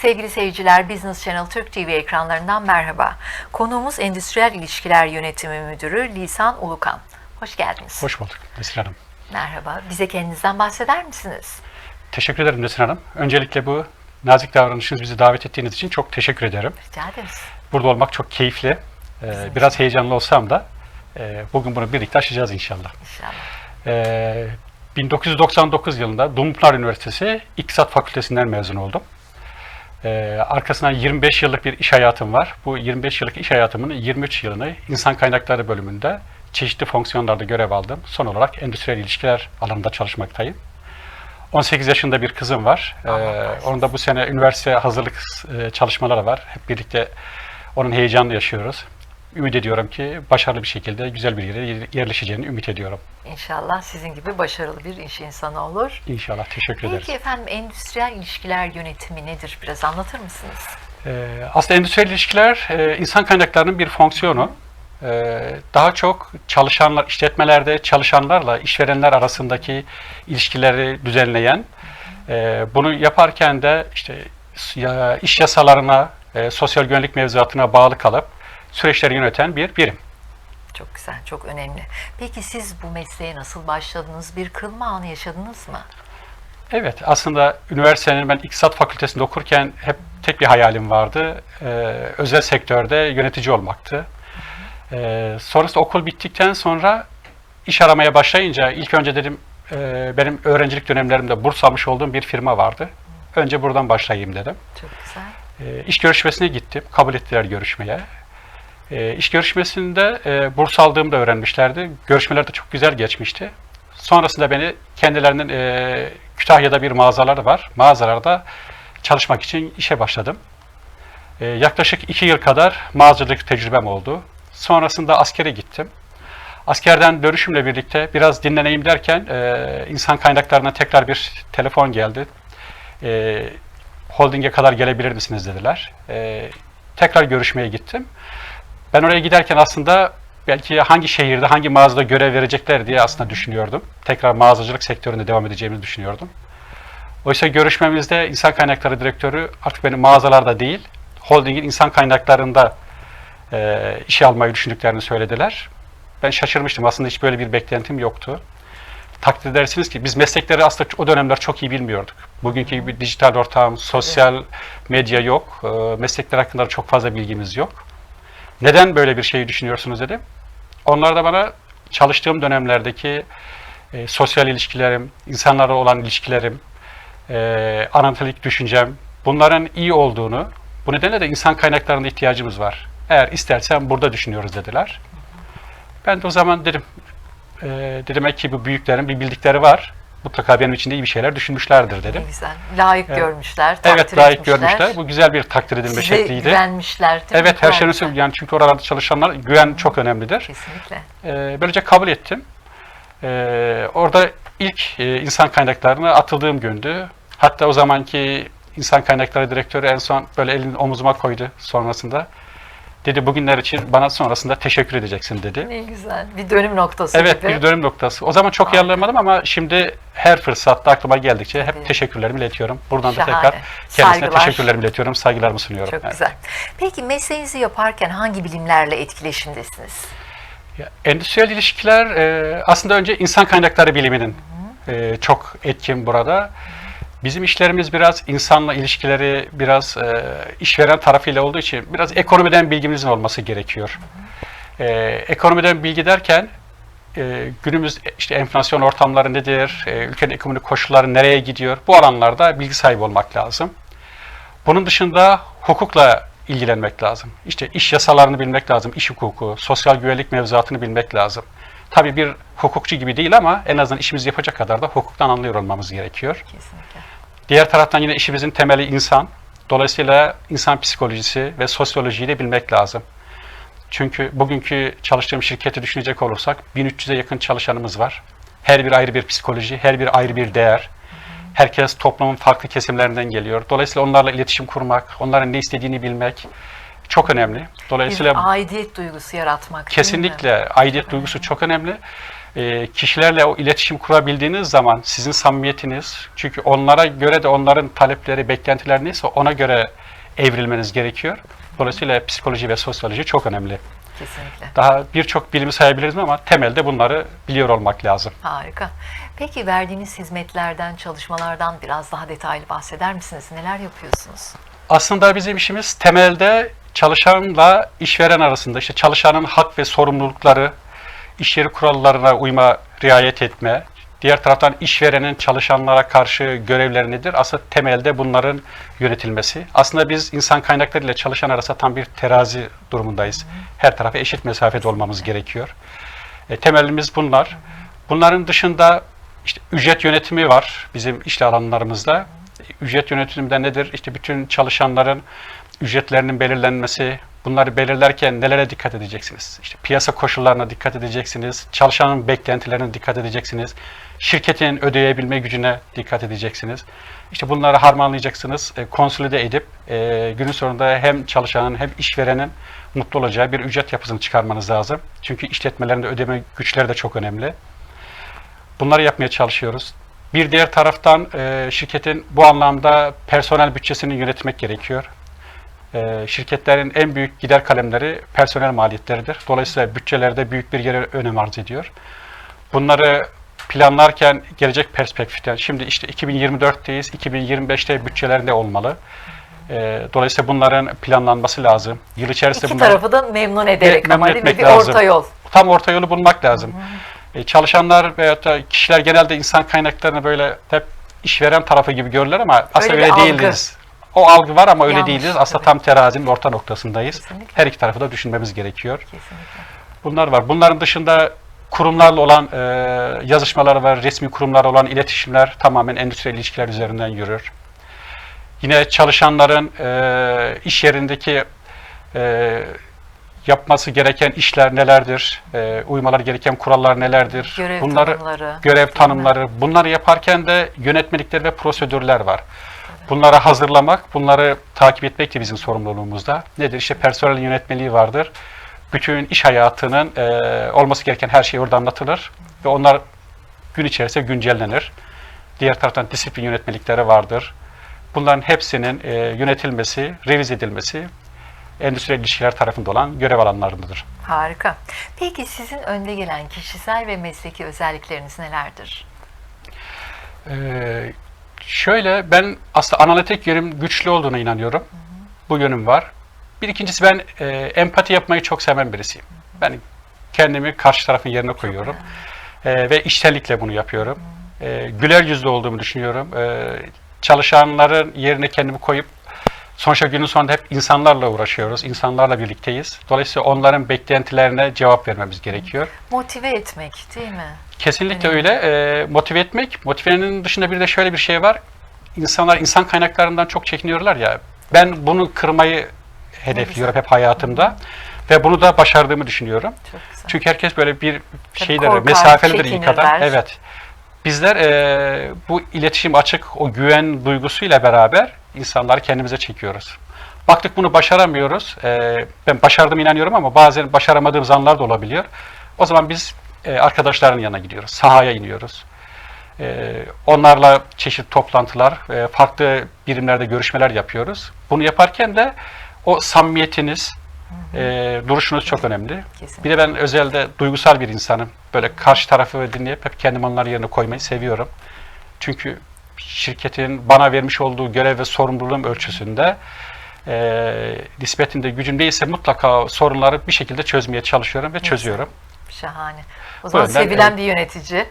Sevgili seyirciler, Business Channel Türk TV ekranlarından merhaba. Konuğumuz Endüstriyel İlişkiler Yönetimi Müdürü Lisan Ulukan. Hoş geldiniz. Hoş bulduk Nesrin Hanım. Merhaba. Bize kendinizden bahseder misiniz? Teşekkür ederim Nesrin Hanım. Öncelikle bu nazik davranışınız bizi davet ettiğiniz için çok teşekkür ederim. Rica ederiz. Burada olmak çok keyifli. Ee, biraz heyecanlı olsam da e, bugün bunu birlikte aşacağız inşallah. İnşallah. Ee, 1999 yılında Dumlupınar Üniversitesi İktisat Fakültesinden mezun oldum. Ee, arkasından 25 yıllık bir iş hayatım var. Bu 25 yıllık iş hayatımın 23 yılını insan kaynakları bölümünde çeşitli fonksiyonlarda görev aldım. Son olarak endüstriyel ilişkiler alanında çalışmaktayım. 18 yaşında bir kızım var. Ee, onun da bu sene üniversite hazırlık e, çalışmaları var. Hep birlikte onun heyecanını yaşıyoruz. Ümit ediyorum ki başarılı bir şekilde güzel bir yere yerleşeceğini ümit ediyorum. İnşallah sizin gibi başarılı bir iş insanı olur. İnşallah teşekkür ederiz. Peki efendim endüstriyel ilişkiler yönetimi nedir? Biraz anlatır mısınız? Ee, aslında endüstriyel ilişkiler e, insan kaynaklarının bir fonksiyonu. Ee, daha çok çalışanlar, işletmelerde çalışanlarla işverenler arasındaki ilişkileri düzenleyen, e, bunu yaparken de işte ya- iş yasalarına, e, sosyal güvenlik mevzuatına bağlı kalıp süreçleri yöneten bir birim. Çok güzel, çok önemli. Peki siz bu mesleğe nasıl başladınız? Bir kırılma anı yaşadınız mı? Evet, aslında üniversitenin ben İktisat Fakültesinde okurken hep tek bir hayalim vardı. Ee, özel sektörde yönetici olmaktı. Ee, sonrasında okul bittikten sonra iş aramaya başlayınca ilk önce dedim e, benim öğrencilik dönemlerimde burs almış olduğum bir firma vardı. Önce buradan başlayayım dedim. Çok güzel. E, iş görüşmesine gittim. Kabul ettiler görüşmeye. E, iş görüşmesinde e, burs aldığımı da öğrenmişlerdi. Görüşmeler de çok güzel geçmişti. Sonrasında beni kendilerinin e, Kütahya'da bir mağazaları var. Mağazalarda çalışmak için işe başladım. E, yaklaşık iki yıl kadar mağazacılık tecrübem oldu. Sonrasında askere gittim. Askerden dönüşümle birlikte biraz dinleneyim derken e, insan kaynaklarına tekrar bir telefon geldi. E, holdinge kadar gelebilir misiniz dediler. E, tekrar görüşmeye gittim. Ben oraya giderken aslında belki hangi şehirde, hangi mağazada görev verecekler diye aslında düşünüyordum. Tekrar mağazacılık sektöründe devam edeceğimizi düşünüyordum. Oysa görüşmemizde insan kaynakları direktörü artık beni mağazalarda değil, holdingin insan kaynaklarında e, işe almayı düşündüklerini söylediler. Ben şaşırmıştım. Aslında hiç böyle bir beklentim yoktu. Takdir edersiniz ki biz meslekleri aslında o dönemler çok iyi bilmiyorduk. Bugünkü gibi dijital ortam, sosyal medya yok. E, meslekler hakkında çok fazla bilgimiz yok. Neden böyle bir şeyi düşünüyorsunuz dedim. Onlar da bana çalıştığım dönemlerdeki e, sosyal ilişkilerim, insanlarla olan ilişkilerim, e, anatolik düşüncem, bunların iyi olduğunu, bu nedenle de insan kaynaklarına ihtiyacımız var. Eğer istersen burada düşünüyoruz dediler. Ben de o zaman dedim, e, dedim ki bu büyüklerin bir bildikleri var. Mutlaka benim için de iyi bir şeyler düşünmüşlerdir dedim. Ne güzel. Layık Evet. görmüşler, takdir Evet layık etmişler. görmüşler. Bu güzel bir takdir edilme Size şekliydi. güvenmişler. Evet her şeyin güzel. üstü yani çünkü oralarda çalışanlar güven çok önemlidir. Kesinlikle. Ee, böylece kabul ettim. Ee, orada ilk e, insan kaynaklarına atıldığım gündü. Hatta o zamanki insan kaynakları direktörü en son böyle elini omuzuma koydu sonrasında. Dedi bugünler için bana sonrasında teşekkür edeceksin dedi. Ne güzel. Bir dönüm noktası Evet gibi. bir dönüm noktası. O zaman çok Harika. yararlanmadım ama şimdi her fırsatta aklıma geldikçe hep Tabii. teşekkürlerimi iletiyorum. Buradan da Şahane. tekrar kendisine Saygılar. teşekkürlerimi iletiyorum, saygılarımı sunuyorum. Çok Evet. güzel. Peki mesleğinizi yaparken hangi bilimlerle etkileşimdesiniz? Ya, endüstriyel ilişkiler e, aslında önce insan kaynakları biliminin e, çok etkin burada. Bizim işlerimiz biraz insanla ilişkileri biraz e, işveren tarafıyla olduğu için biraz ekonomiden bilgimizin olması gerekiyor. E, ekonomiden bilgi derken e, günümüz işte enflasyon ortamları nedir, e, ülkenin ekonomik koşulları nereye gidiyor bu alanlarda bilgi sahibi olmak lazım. Bunun dışında hukukla ilgilenmek lazım. İşte iş yasalarını bilmek lazım, iş hukuku, sosyal güvenlik mevzuatını bilmek lazım. Tabii bir hukukçu gibi değil ama en azından işimizi yapacak kadar da hukuktan anlıyor olmamız gerekiyor. Kesinlikle. Diğer taraftan yine işimizin temeli insan. Dolayısıyla insan psikolojisi ve sosyolojiyi de bilmek lazım. Çünkü bugünkü çalıştığım şirketi düşünecek olursak 1300'e yakın çalışanımız var. Her bir ayrı bir psikoloji, her bir ayrı bir değer. Herkes toplumun farklı kesimlerinden geliyor. Dolayısıyla onlarla iletişim kurmak, onların ne istediğini bilmek çok önemli. Bir Dolayısıyla aidiyet duygusu yaratmak. kesinlikle aidiyet duygusu çok önemli. E, kişilerle o iletişim kurabildiğiniz zaman sizin samimiyetiniz, çünkü onlara göre de onların talepleri, beklentileri neyse ona göre evrilmeniz gerekiyor. Dolayısıyla psikoloji ve sosyoloji çok önemli. Kesinlikle. Daha birçok bilimi sayabiliriz ama temelde bunları biliyor olmak lazım. Harika. Peki verdiğiniz hizmetlerden, çalışmalardan biraz daha detaylı bahseder misiniz? Neler yapıyorsunuz? Aslında bizim işimiz temelde çalışanla işveren arasında işte çalışanın hak ve sorumlulukları, iş yeri kurallarına uyma, riayet etme, diğer taraftan işverenin çalışanlara karşı görevleri nedir? Aslında temelde bunların yönetilmesi. Aslında biz insan kaynakları ile çalışan arasında tam bir terazi durumundayız. Her tarafa eşit mesafede olmamız gerekiyor. E, temelimiz bunlar. Bunların dışında işte ücret yönetimi var bizim işle alanlarımızda. Ücret yönetiminde nedir? İşte bütün çalışanların ücretlerinin belirlenmesi, bunları belirlerken nelere dikkat edeceksiniz? İşte piyasa koşullarına dikkat edeceksiniz, çalışanın beklentilerine dikkat edeceksiniz, şirketin ödeyebilme gücüne dikkat edeceksiniz. İşte bunları harmanlayacaksınız, e, konsolide edip e, günün sonunda hem çalışanın hem işverenin mutlu olacağı bir ücret yapısını çıkarmanız lazım. Çünkü işletmelerin de ödeme güçleri de çok önemli. Bunları yapmaya çalışıyoruz. Bir diğer taraftan e, şirketin bu anlamda personel bütçesini yönetmek gerekiyor. E, şirketlerin en büyük gider kalemleri personel maliyetleridir. Dolayısıyla bütçelerde büyük bir yere önem arz ediyor. Bunları planlarken gelecek perspektiften, şimdi işte 2024'teyiz, 2025'te bütçelerinde olmalı. E, dolayısıyla bunların planlanması lazım. Yıl içerisinde İki tarafı da memnun ederek memnun ama değil mi? Bir lazım. orta yol. tam orta yolu bulmak lazım. E, çalışanlar veyahut da kişiler genelde insan kaynaklarını böyle hep işveren tarafı gibi görürler ama aslında Öyle öyle, bir algı. O algı var ama öyle Yanlış, değiliz. Aslında tabii. tam terazinin orta noktasındayız. Kesinlikle. Her iki tarafı da düşünmemiz gerekiyor. Kesinlikle. Bunlar var. Bunların dışında kurumlarla olan e, yazışmalar var, resmi kurumlarla olan iletişimler tamamen endüstriyel ilişkiler üzerinden yürür. Yine çalışanların e, iş yerindeki e, yapması gereken işler nelerdir, e, uymaları gereken kurallar nelerdir, Görev bunları tanımları, görev tanımları, bunları yaparken de yönetmelikler ve prosedürler var. Bunları hazırlamak, bunları takip etmek de bizim sorumluluğumuzda. Nedir? İşte personel yönetmeliği vardır. Bütün iş hayatının e, olması gereken her şey orada anlatılır ve onlar gün içerisinde güncellenir. Diğer taraftan disiplin yönetmelikleri vardır. Bunların hepsinin e, yönetilmesi, revize edilmesi endüstriyel ilişkiler tarafında olan görev alanlarındadır. Harika. Peki sizin önde gelen kişisel ve mesleki özellikleriniz nelerdir? Ee, şöyle ben aslında analitik yönüm güçlü olduğuna inanıyorum. Bu yönüm var. Bir ikincisi ben e, empati yapmayı çok seven birisiyim. Ben kendimi karşı tarafın yerine koyuyorum. E, ve içtenlikle bunu yapıyorum. E, güler yüzlü olduğumu düşünüyorum. E, çalışanların yerine kendimi koyup sonuçta günün sonunda hep insanlarla uğraşıyoruz. insanlarla birlikteyiz. Dolayısıyla onların beklentilerine cevap vermemiz gerekiyor. Motive etmek değil mi? Kesinlikle öyle. Ee, motive etmek. Motivenin dışında bir de şöyle bir şey var. İnsanlar insan kaynaklarından çok çekiniyorlar ya. Ben bunu kırmayı hedefliyorum hep hayatımda. Ve bunu da başardığımı düşünüyorum. Çok güzel. Çünkü herkes böyle bir korkar, mesafelidir ilk çekinirler. Evet. Bizler e, bu iletişim açık, o güven duygusuyla beraber insanları kendimize çekiyoruz. Baktık bunu başaramıyoruz. E, ben başardım inanıyorum ama bazen başaramadığımız anlar da olabiliyor. O zaman biz e, arkadaşların yanına gidiyoruz. Sahaya iniyoruz. E, onlarla çeşitli toplantılar, e, farklı birimlerde görüşmeler yapıyoruz. Bunu yaparken de o samimiyetiniz, e, duruşunuz çok önemli. Kesinlikle. Bir de ben özelde duygusal bir insanım. Böyle karşı tarafı dinleyip hep kendimi onların yerine koymayı seviyorum. Çünkü şirketin bana vermiş olduğu görev ve sorumluluğum ölçüsünde e, nispetinde gücüm değilse mutlaka sorunları bir şekilde çözmeye çalışıyorum ve çözüyorum. Şahane. O zaman yönden, sevilen evet. bir yönetici.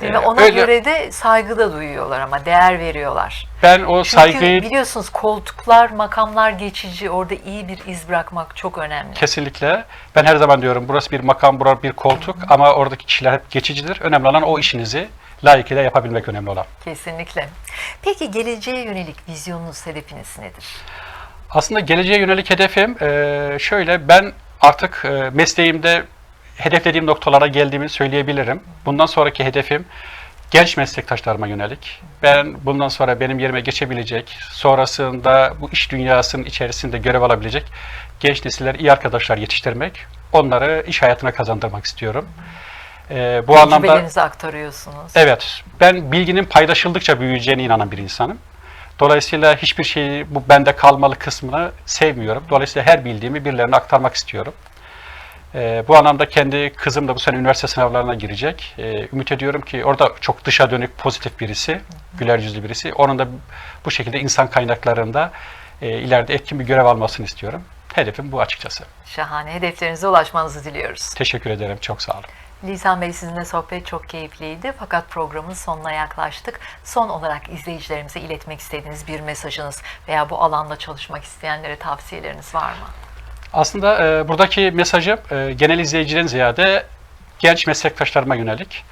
Değil mi? Ona öyle- göre de saygı da duyuyorlar ama değer veriyorlar. Ben o Çünkü saygıyı biliyorsunuz koltuklar, makamlar geçici. Orada iyi bir iz bırakmak çok önemli. kesinlikle ben her zaman diyorum burası bir makam, burası bir koltuk ama oradaki kişiler hep geçicidir. Önemli olan o işinizi layıkıyla yapabilmek önemli olan. Kesinlikle. Peki geleceğe yönelik vizyonunuz, hedefiniz nedir? Aslında geleceğe yönelik hedefim eee, şöyle ben artık eee, mesleğimde hedeflediğim noktalara geldiğimi söyleyebilirim. Bundan sonraki hedefim genç meslektaşlarıma yönelik. Ben bundan sonra benim yerime geçebilecek, sonrasında bu iş dünyasının içerisinde görev alabilecek genç nesiller, iyi arkadaşlar yetiştirmek, onları iş hayatına kazandırmak istiyorum. E, bu anlamda aktarıyorsunuz. Evet, ben bilginin paylaşıldıkça büyüyeceğine inanan bir insanım. Dolayısıyla hiçbir şeyi bu bende kalmalı kısmını sevmiyorum. Dolayısıyla her bildiğimi birilerine aktarmak istiyorum. Ee, bu anlamda kendi kızım da bu sene üniversite sınavlarına girecek. Ee, ümit ediyorum ki orada çok dışa dönük pozitif birisi, güler yüzlü birisi. Onun da bu şekilde insan kaynaklarında e, ileride etkin bir görev almasını istiyorum. Hedefim bu açıkçası. Şahane. Hedeflerinize ulaşmanızı diliyoruz. Teşekkür ederim, çok sağ olun. Lisan Bey sizinle sohbet çok keyifliydi fakat programın sonuna yaklaştık. Son olarak izleyicilerimize iletmek istediğiniz bir mesajınız veya bu alanda çalışmak isteyenlere tavsiyeleriniz var mı? Aslında e, buradaki mesajım e, genel izleyiciden ziyade genç meslektaşlarıma yönelik.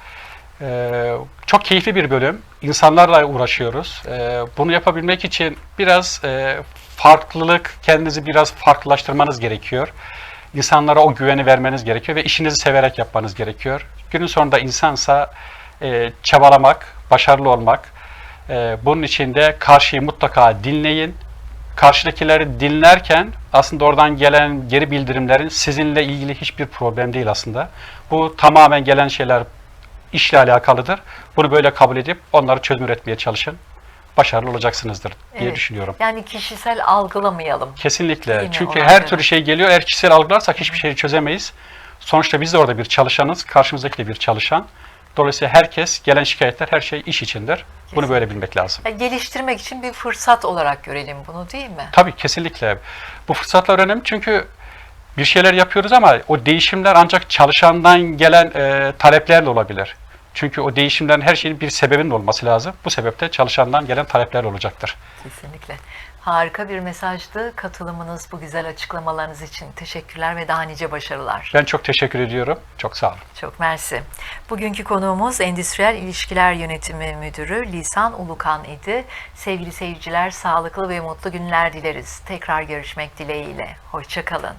E, çok keyifli bir bölüm. İnsanlarla uğraşıyoruz. E, bunu yapabilmek için biraz e, farklılık, kendinizi biraz farklılaştırmanız gerekiyor. İnsanlara o güveni vermeniz gerekiyor ve işinizi severek yapmanız gerekiyor. Günün sonunda insansa e, çabalamak, başarılı olmak. E, bunun için de karşıyı mutlaka dinleyin, karşıdakileri dinlerken aslında oradan gelen geri bildirimlerin sizinle ilgili hiçbir problem değil aslında. Bu tamamen gelen şeyler işle alakalıdır. Bunu böyle kabul edip onları çözüm üretmeye çalışın. Başarılı olacaksınızdır diye Evet. düşünüyorum. Yani kişisel algılamayalım. Kesinlikle. Değil mi? Çünkü Olan her türlü şey geliyor. Eğer kişisel algılarsak hiçbir şeyi çözemeyiz. Sonuçta biz de orada bir çalışanız. Karşımızdaki de bir çalışan. Dolayısıyla herkes, gelen şikayetler her şey iş içindir. Bunu böyle bilmek lazım. Yani geliştirmek için bir fırsat olarak görelim bunu değil mi? Tabii kesinlikle. Bu fırsatlar önemli çünkü bir şeyler yapıyoruz ama o değişimler ancak çalışandan gelen e, taleplerle olabilir. Çünkü o değişimlerin her şeyin bir sebebinin olması lazım. Bu sebeple çalışandan gelen talepler olacaktır. Kesinlikle. Harika bir mesajdı. Katılımınız, bu güzel açıklamalarınız için teşekkürler ve daha nice başarılar. Ben çok teşekkür ediyorum. Çok sağ olun. Çok mersi. Bugünkü konuğumuz Endüstriyel İlişkiler Yönetimi Müdürü Lisan Ulukan idi. Sevgili seyirciler, sağlıklı ve mutlu günler dileriz. Tekrar görüşmek dileğiyle. Hoşçakalın.